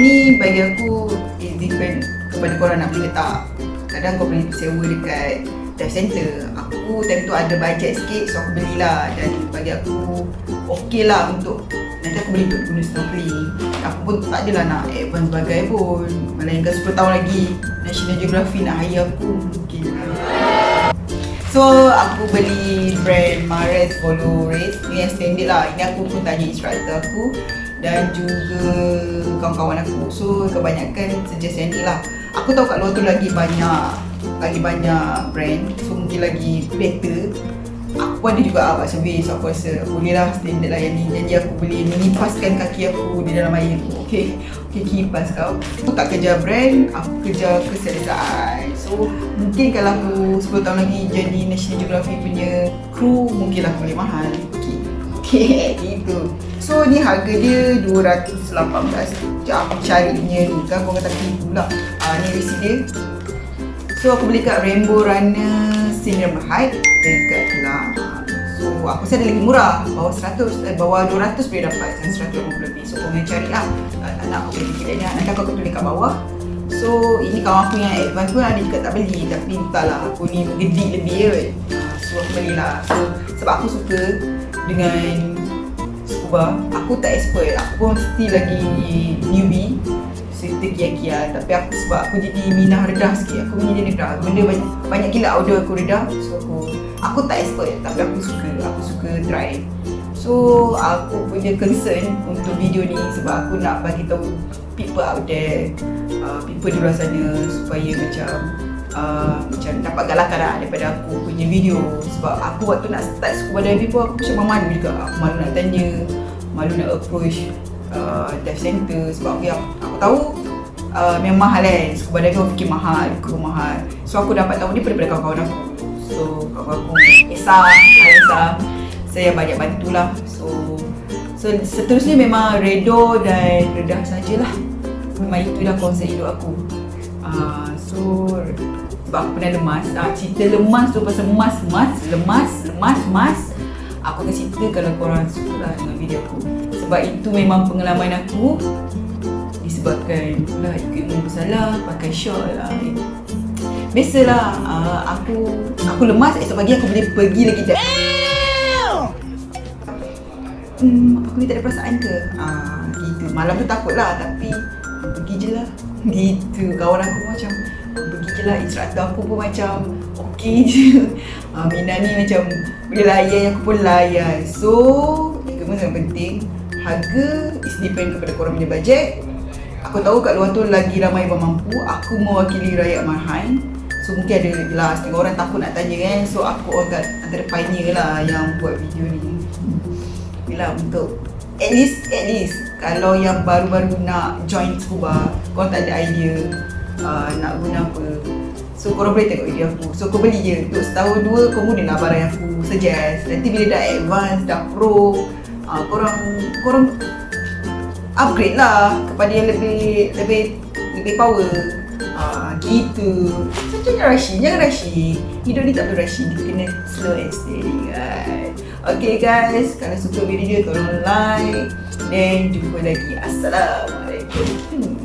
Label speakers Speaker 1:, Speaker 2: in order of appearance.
Speaker 1: ni bagi aku It depend kepada korang nak ke tak. Kadang kau boleh sewa dekat dive center. Aku time tu ada budget sikit so aku belilah. Dan bagi aku okey lah untuk Nanti aku beli guna snorkeling Aku pun tak adalah nak advance bagai pun. Melainkan 10 tahun lagi National Geographic nak hire aku mungkin So aku beli brand Mares Follow Race Ni yang standard lah. Ini aku pun tanya instructor aku Dan juga kawan-kawan aku. So kebanyakan suggest yang ni lah. Aku tahu kat luar tu lagi banyak Lagi banyak brand. So mungkin lagi better. Aku ada juga lah buat survey So aku rasa boleh lah standard lah yang ni. Jadi aku boleh menipaskan kaki aku di dalam air tu Okay Okay kipas kau. Aku tak kejar brand Aku kejar keselesaan So mungkin kalau aku 10 tahun lagi jadi National Geographic punya crew Mungkin lah aku boleh mahal Okay gitu. So ni harga dia 218 Sekejap aku carinya ni. Kan Kau kata tipu lah uh, Ni receipt dia. So aku beli kat Rainbow Runner Senior Height dekat Kelang. So aku rasa ada lagi murah. Bawah 100, eh, bawah 200 boleh dapat Yang 150 lebih. So kau boleh cari lah. Uh, Nak aku beli tiket dia Nanti aku tulis kat bawah. So ini kawan aku yang advance pun ada juga tak beli. Tapi entahlah aku ni gedik lebih uh, So aku belilah. So sebab aku suka dengan scuba. Aku tak expert Aku pun still lagi newbie. Serta kia-kia Tapi aku sebab aku jadi minah redah sikit. Aku punya dia redah. Benda banyak, banyak gila outdoor aku redah. So aku Aku tak expert. Tapi aku suka. Aku suka try. So aku punya concern Untuk video ni Sebab aku nak bagi tahu People out there uh, People di luar sana Supaya macam uh, Macam dapat galakan lah Daripada aku punya video. Sebab aku waktu nak start scuba diving pun Aku macam malu juga. Aku malu nak tanya Malu nak approach uh, dive center. Sebab okay, aku, aku tahu uh, memang mahal kan. Scuba diving aku fikir mahal kru mahal. So aku dapat tahu ni daripada kawan-kawan aku. So kawan aku Esa. Alisa saya banyak bantulah so so seterusnya memang redo dan redah sajalah. Memang itu dah konsep hidup aku. Uh, so sebab pernah lemas uh, cerita lemas tu pasal emas emas lemas lemas emas aku akan cerita kalau korang suka lah dengan video aku sebab itu memang pengalaman aku disebabkan pula equipment bersalah pakai short lah biasalah uh, aku aku lemas esok pagi aku boleh pergi lagi dah Hmm, aku ni tak ada perasaan ke? Ah, gitu. Malam tu takut lah tapi pergi je lah. Gitu. Kawan aku macam lah. Instructor aku pun macam okey je. Ah, Mina ni macam boleh layan, aku pun layan. So, equipment sangat penting. Harga is depend kepada korang punya budget. Aku tahu kat luar tu lagi ramai yang mampu. Aku mewakili rakyat Marhain. So mungkin ada lah setengah orang takut nak tanya kan. So aku agak antara pioneer lah yang buat video ni. Bila untuk at least at least kalau yang baru-baru nak join scuba, kau tak ada idea uh, nak guna apa. So korang boleh tengok video aku. So kau beli je. Untuk setahun dua kau gunalah barang yang aku suggest. Nanti bila dah advance, dah pro, uh, korang korang upgrade lah kepada yang lebih lebih lebih power. Ah, gitu. So jangan rushing, jangan rushing. Hidup ni tak perlu rushing, dia kena slow and steady kan. Okay guys, kalau suka video tolong like dan jumpa lagi. Assalamualaikum.